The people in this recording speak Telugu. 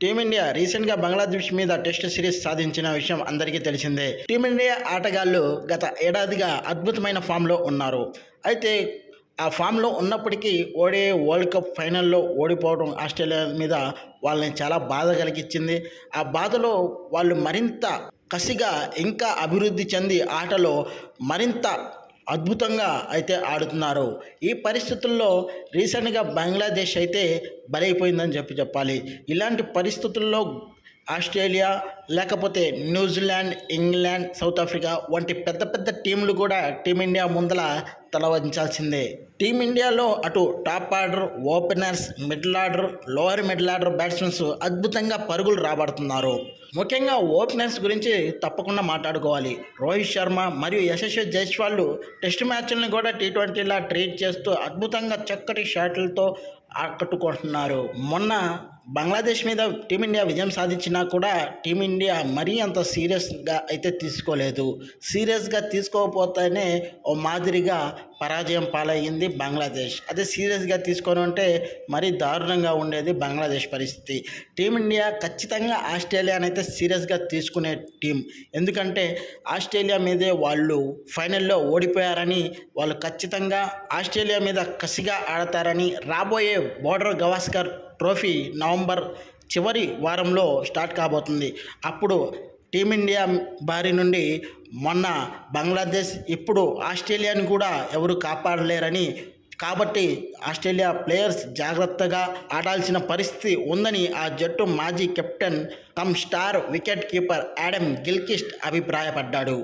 టీమిండియా రీసెంట్గా బంగ్లాదేశ్ మీద టెస్ట్ సిరీస్ సాధించిన విషయం అందరికీ తెలిసిందే. టీమిండియా ఆటగాళ్ళు గత ఏడాదిగా అద్భుతమైన ఫామ్లో ఉన్నారు. అయితే ఆ ఫామ్లో ఉన్నప్పటికీ ఓడే వరల్డ్ కప్ ఫైనల్లో ఓడిపోవడం ఆస్ట్రేలియా మీద వాళ్ళని చాలా బాధ కలిగించింది ఆ బాధలో వాళ్ళు మరింత కసిగా ఇంకా అభివృద్ధి చెంది ఆటలో మరింత అద్భుతంగా అయితే ఆడుతున్నారు. ఈ పరిస్థితుల్లో రీసెంట్గా బంగ్లాదేశ్ అయితే బలైపోయిందని చెప్పి చెప్పాలి. ఇలాంటి పరిస్థితుల్లో ఆస్ట్రేలియా లేకపోతే న్యూజిలాండ్ ఇంగ్లాండ్ సౌత్ ఆఫ్రికా వంటి పెద్ద పెద్ద టీంలు కూడా టీమిండియా ముందల తలవంచాల్సిందే. టీమిండియాలో అటు top order openers middle order lower middle order batsmens అద్భుతంగా పరుగులు రాబడుతున్నారు. ముఖ్యంగా ఓపెనర్స్ గురించి తప్పకుండా మాట్లాడుకోవాలి. రోహిత్ శర్మ మరియు యశస్వి జైస్వాల్ టెస్ట్ మ్యాచ్లను కూడా టీ ట్వంటీలా ట్రీట్ చేస్తూ అద్భుతంగా చక్కటి షాట్లతో ఆకట్టుకుంటున్నారు. మొన్న బంగ్లాదేశ్ మీద టీమిండియా విజయం సాధించినా కూడా టీమిండియా మరీ అంత సీరియస్గా అయితే తీసుకోలేదు. సీరియస్గా తీసుకోకపోతేనే ఓ మాదిరిగా పరాజయం పాలయ్యింది బంగ్లాదేశ్. అదే సీరియస్గా తీసుకొని ఉంటే మరీ దారుణంగా ఉండేది బంగ్లాదేశ్ పరిస్థితి. టీమిండియా ఖచ్చితంగా ఆస్ట్రేలియానైతే సీరియస్గా తీసుకునే టీం ఎందుకంటే ఆస్ట్రేలియా మీదే వాళ్ళు ఫైనల్లో ఓడిపోయారని వాళ్ళు ఖచ్చితంగా ఆస్ట్రేలియా మీద కసిగా ఆడతారని రాబోయే బోర్డర్ గవాస్కర్ ట్రోఫీ నవంబర్ చివరి వారంలో స్టార్ట్ కాబోతుంది. అప్పుడు టీమిండియా బారి నుండి మొన్న బంగ్లాదేశ్ ఇప్పుడు ఆస్ట్రేలియాని కూడా ఎవరు కాపాడలేరని కాబట్టి ఆస్ట్రేలియా ప్లేయర్స్ జాగ్రత్తగా ఆడాల్సిన పరిస్థితి ఉందని ఆ జట్టు మాజీ captain cum star wicket keeper Adam Gilchrist అభిప్రాయపడ్డాడు.